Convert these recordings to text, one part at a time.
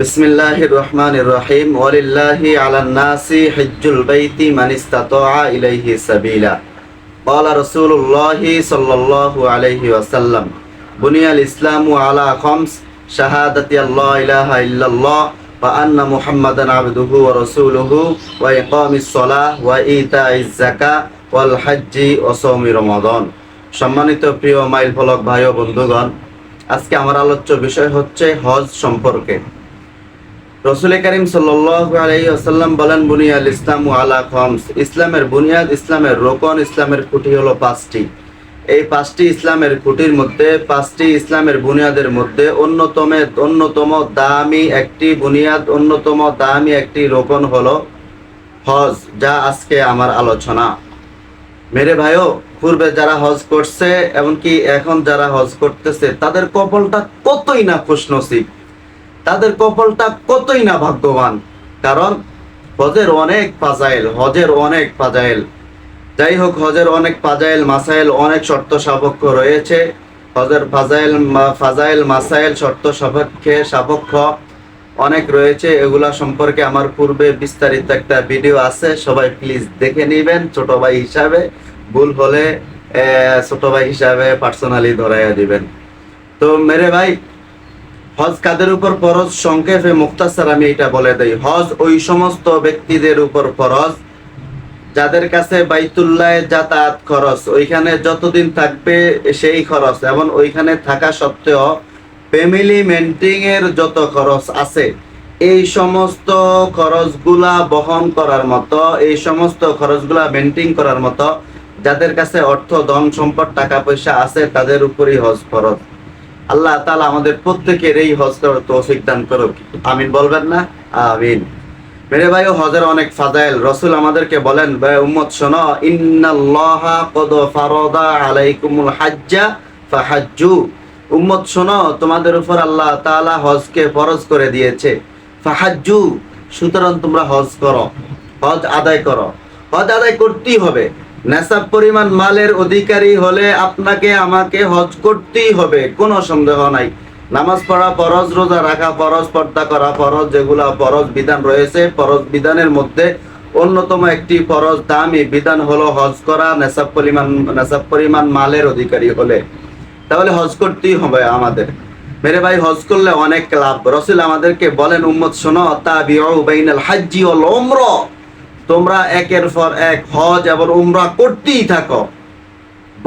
বিসমিল্লাহির রহমানির রহিম বাইতি মান ইসতাতাআ ইলাইহি আলাইহি ওয়াসাল্লাম, বুনিয়াল ইসলামু আলা খামস, শাহাদাতি আল্লাহ ইলাহা ইল্লাল্লাহ, ওয়া আন্না মুহাম্মাদান আবদুহু ওয়া রাসূলুহু, ওয়া ইকামিস সালাহ, ওয়া ইতাইজ যাকাত, ওয়াল হজ্জি ওয়া সম্মানিত প্রিয় মাইল ফলক ভাই ও বন্ধুগণ, আজকে আমার আলোচ্য বিষয় হচ্ছে হজ সম্পর্কে। রসুল করিম সাল্লাম বলেন, বুনিয়াল ইসলাম আলা খমস। ইসলামের বুনিয়াদ ইসলামের রোকন, ইসলামের খুঁটি হলো পাঁচটি। এই পাঁচটি ইসলামের খুঁটির মধ্যে, পাঁচটি ইসলামের বুনিয়াদের মধ্যে অন্যতম অন্যতম দামি একটি বুনিয়াদ, অন্যতম দামি একটি রোকন হলো হজ, যা আজকে আমার আলোচনা। মেরে ভাইও, পূর্বে যারা হজ করছে, এমনকি এখন যারা হজ করতেছে, তাদের কপালটা কতই না খুশনসিব। তাদের কপালটা কতই না ভাগ্যবান। কারণ হজের অনেক ফাজাইল, হজের অনেক ফাজাইল। যাই হোক, হজের অনেক ফাজাইল, মাসাইল অনেক শর্ত সাপেক্ষ রয়েছে। হজের ফাজাইল ফাজাইল, মাসাইল শর্ত সাপেক্ষে সাপেক্ষ অনেক রয়েছে। এগুলা সম্পর্কে আমার পূর্বে বিস্তারিত একটা ভিডিও আছে, সবাই প্লিজ দেখে নেবেন। ছোট ভাই হিসাবে ভুল হলে ছোট ভাই হিসাবে পার্সোনালি ধরাইয়া দিবেন। তো মেরে ভাই হজ কাদের উপর ফরজ? সংক্ষেপে মুক্তাসার আমি এটা বলে দেই। হজ ওই সমস্ত ব্যক্তিদের উপর ফরজ, যাদের কাছে বাইতুল্লাহ যাতায়াত খরচ। ওইখানে যতদিন থাকবে সেই খরচ, এবং ওইখানে থাকা সত্ত্বেও ফ্যামিলি মেন্টিং এর যত খরচ আছে, এই সমস্ত খরচগুলা বহন করার মতো, এই সমস্ত খরচগুলা মেনটেন করার মতো, যাদের কাছে অর্থ, ধন, সম্পদ, টাকা, পয়সা আছে, তাদের উপরই হজ ফরজ। আল্লাহ তাআলা আমাদের প্রত্যেকের এই হজ করার তৌফিক দান করুক। আমিন বলবেন না? আমিন। মেরে ভাই হজের অনেক ফাজাইল। রসুল আমাদেরকে বলেন ভাই উম্মত, শোনো, ইন্নাল্লাহা কদ ফারদা আলাইকুমুল হাজ্জা ফাহাজ্জু। উম্মত, শোনো, তোমাদের উপর আল্লাহ তাআলা হজকে ফরজ করে দিয়েছে। ফাহাজ্জু, সুতরাং তোমরা হজ করো, হজ আদায় করো। হজ আদায় করতেই হবে। নেশাব পরিমাণ মালের অধিকারী হলে আপনাকে আমাকে হজ করতেই হবে, কোনো সন্দেহ নাই। নামাজ পড়া ফরজ, রোজা রাখা ফরজ, পর্দা করা ফরজ, যেগুলা ফরজ বিধান রয়েছে, ফরজ বিধানের মধ্যে অন্যতম একটি ফরজ দামি বিধান হলো হজ করা, নেশাব পরিমাণ নেশাব পরিমাণ মালের অধিকারী হলে। তাহলে হজ করতেই হবে আমাদের। মেরে ভাই, হজ করলে অনেক লাভ। রসুল আমাদেরকে বলেন, উম্মত শোনো, তাবিউ বাইনাল হাজ্জি ওয়াল উমরা। তোমরা একের পর এক হজ এবং উমরা করতেই থাকো।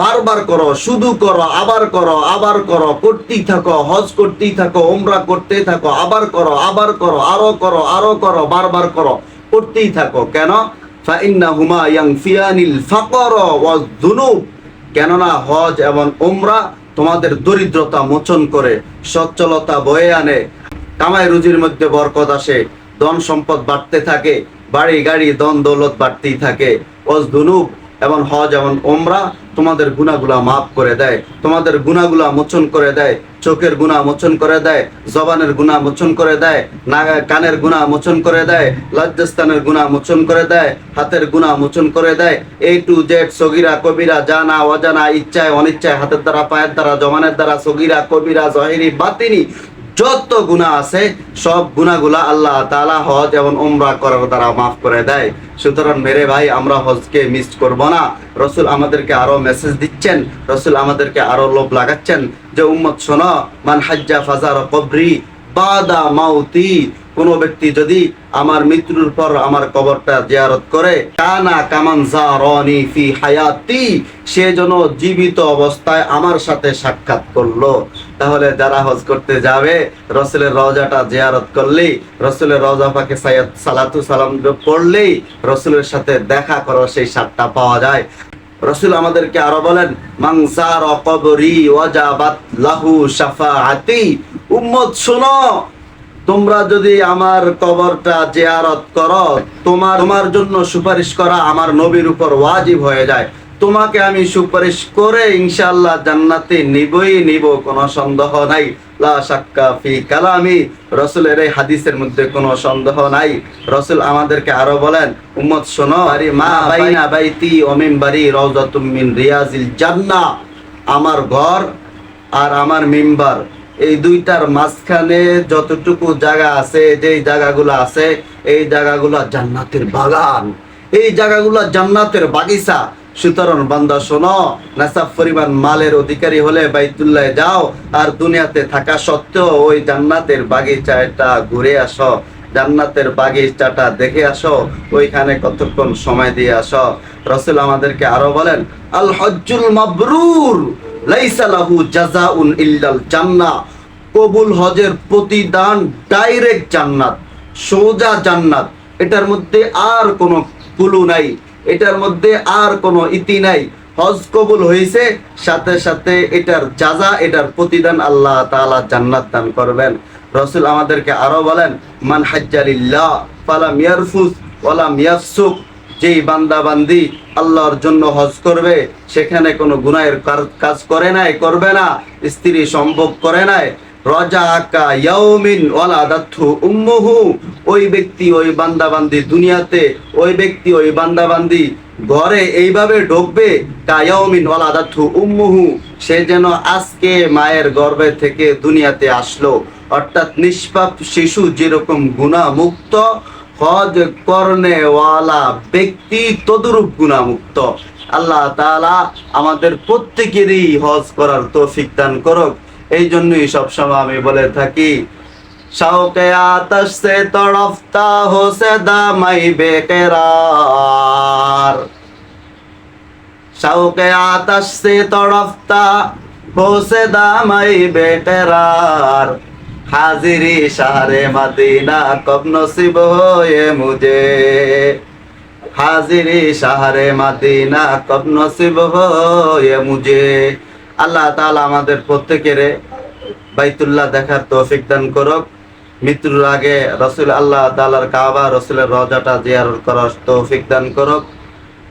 বারবার করো, শুধু করো, আবার করো আবার করো, করতেই থাকো, হজ করতেই থাকো, উমরা করতেই থাকো, আবার করো আবার করো, আরও করো আরও করো, বারবার করো, করতেই থাকো। কেন? ফাকর ওয়াজ কেননা হজ এবং তোমাদের দরিদ্রতা মোচন করে, সচ্ছলতা বয়ে আনে। কামাই রুজির মধ্যে বরকত আসে, ধন সম্পদ বাড়তে থাকে বাড়ি, গাড়ি দন দৌলত বাড়তেই থাকে। ওজ, দুনুব এবং হজ এবং ওমরা তোমাদের গুণাগুলা মাফ করে দেয়। তোমাদের গুণাগুলা মোচন করে দেয়। চোখের গুণা মোচন করে দেয়। জবানের গুণা মোচন করে দেয়। নাগা, কানের গুণা মোচন করে দেয়। লজ্জাস্থানের গুণা মোচন করে দেয়। হাতের গুণা মোচন করে দেয়। এ টু জেড সগিরা, কবিরা, জানা, অজানা, ইচ্ছায়, অনিচ্ছায়, হাতের দ্বারা, পায়ের দ্বারা জমানের দ্বারা, সগিরা, কবিরা, জহিরি, বাতিনি যত গুণা আছে, সব গুণাগুলা আল্লাহ তাআলা হজ এবং উমরা করার দ্বারা মাফ করে দেয়। সুতরাং মেরে ভাই, আমরা হজকে মিস করব না। রসুল আমাদেরকে আরও মেসেজ দিচ্ছেন, রসুল আমাদেরকে আরও লোভ লাগাচ্ছেন যে, উম্মত, শোনো, মান হাজ্জা ফাজার কবরি বাদা মাউতি। কোন ব্যক্তি যদি আমার মৃত্যুর পর আমার কবরটা জিয়ারত করে, কানা কামান জারনি ফি হায়াতি, সে যেন জীবিত অবস্থায় আমার সাথে সাক্ষাৎ করল। তাহলে যারা হজ করতে যাবে, রসুলের রওজাটা জিয়ারত করলেই, রসুলের রওজা পাকে সাইয়াদ সালাতু সালাম পড়লেই রসুলের সাথে দেখা করো সেই স্বাদটা পাওয়া যায়। রসুল আমাদেরকে আরও বলেন মাংসার কবরি ওয়াজাবাত লাহু শাফাআতি। উম্মত, শোনো, তোমরা যদি আমার কবরটা জিয়ারত করো, তোমার তোমার জন্য সুপারিশ করা আমার নবীর উপর ওয়াজিব হয়ে যায়। তোমাকে আমি সুপারিশ করে ইনশাআল্লাহ জান্নাতে নিবই নিব কোনো সন্দেহ নাই। লা শাক্কা ফি কালামি। রসুলের এই হাদিসের মধ্যে কোনো সন্দেহ নাই। রসুল আমাদেরকে আরও বলেন উম্মত শোনো আরে মা বাইনা বাইতি ও মিম্বারি রওজাতুম মিন রিয়াজিল জান্নাহ আমার ঘর আর আমার মিম্বার এই দুইটার মাঝখানে যতটুকু জায়গা আছে যেই জায়গাগুলো আছে এই জায়গাগুলো জান্নাতের বাগান। এই জায়গাগুলো জান্নাতের বাগিচা। সুতরাং বান্দা, শোনো নাসাব পরিমাণ মালের অধিকারী হলে বাইতুল্লাহ যাও, আর দুনিয়াতে থাকা সত্ত্বেও ওই জান্নাতের বাগিচাটা ঘুরে আসো। জান্নাতের বাগিচাটা দেখে আসো, ওইখানে কতক্ষণ সময় দিয়ে আসো। রসুল আমাদেরকে আরও বলেন, আল হজ্জুল মাবরুর, লাইসা লাহু জাযাউন ইল্লাল জান্নাহ। কবুল হজের প্রতিদান ডাইরেক্ট জান্নাত, সোজা জান্নাত। এটার মধ্যে আর কোনো কুলু নাই। এটার মধ্যে আর কোনো ইতি নাই। হজ কবুল হয়েছে সাথে সাথে এটার যাজা এটার প্রতিদান আল্লাহ তাআলা জান্নাত দান করবেন। রসুল আমাদেরকে আরও বলেন, মান হাজ্জালিল্লাহ ফালাম ইয়ারফুস ওয়ালাম ইয়াফসুক। যেই বান্দা বান্দি আল্লাহর জন্য হজ করবে, সেখানে কোনো গুনাহের কার- কাজ করে নাই, করবে না। স্ত্রী সম্ভব করে নাই রজা আকা ইয়াউমিন ওয়ালাদাতহু উম্মুহু। ওই ব্যক্তি, ওই বান্দাবান্দি দুনিয়াতে, ওই ব্যক্তি, ওই বান্দাবান্দি ঘরে এইভাবে ঢুকবে কায়াউমিন ওয়ালাদাতহু উম্মুহু। সে যেন আজকে মায়ের গর্ভে থেকে দুনিয়াতে আসলো। অর্থাৎ নিষ্পাপ শিশু যেরকম গুণা মুক্ত হজ করনে ওয়ালা ব্যক্তি তদরূপ গুণামুক্ত। আল্লাহ তাআলা আমাদের প্রত্যেকেরই হজ করার তৌফিক দান করুক। এই জন্যই সবসময় আমি বলে থাকি শাওকে আতশ তড়ফতা দামাই বেকেরার। শাওকে আতশ তড়ফতা হো দামাই বেকেরার। হাজিরি শাহরে মদিনা কব নসিব হোয়ে মুঝে। হাজিরি শাহরে মদিনা কব নসিব হোয়ে মুঝে। আল্লাহ তাআলা আমাদের প্রত্যেকের বাইতুল্লাহ দেখার তৌফিক দান করক। মৃত্যুর আগে রসুল আল্লাহ তালার কাবা, রসুলের রজাটা জিয়ার করার তৌফিক দান করক।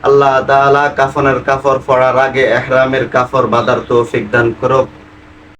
আল্লাহ তালা কাফনের কাফর পড়ার আগে এহরামের কাফর বাঁধার তৌফিক দান করুক।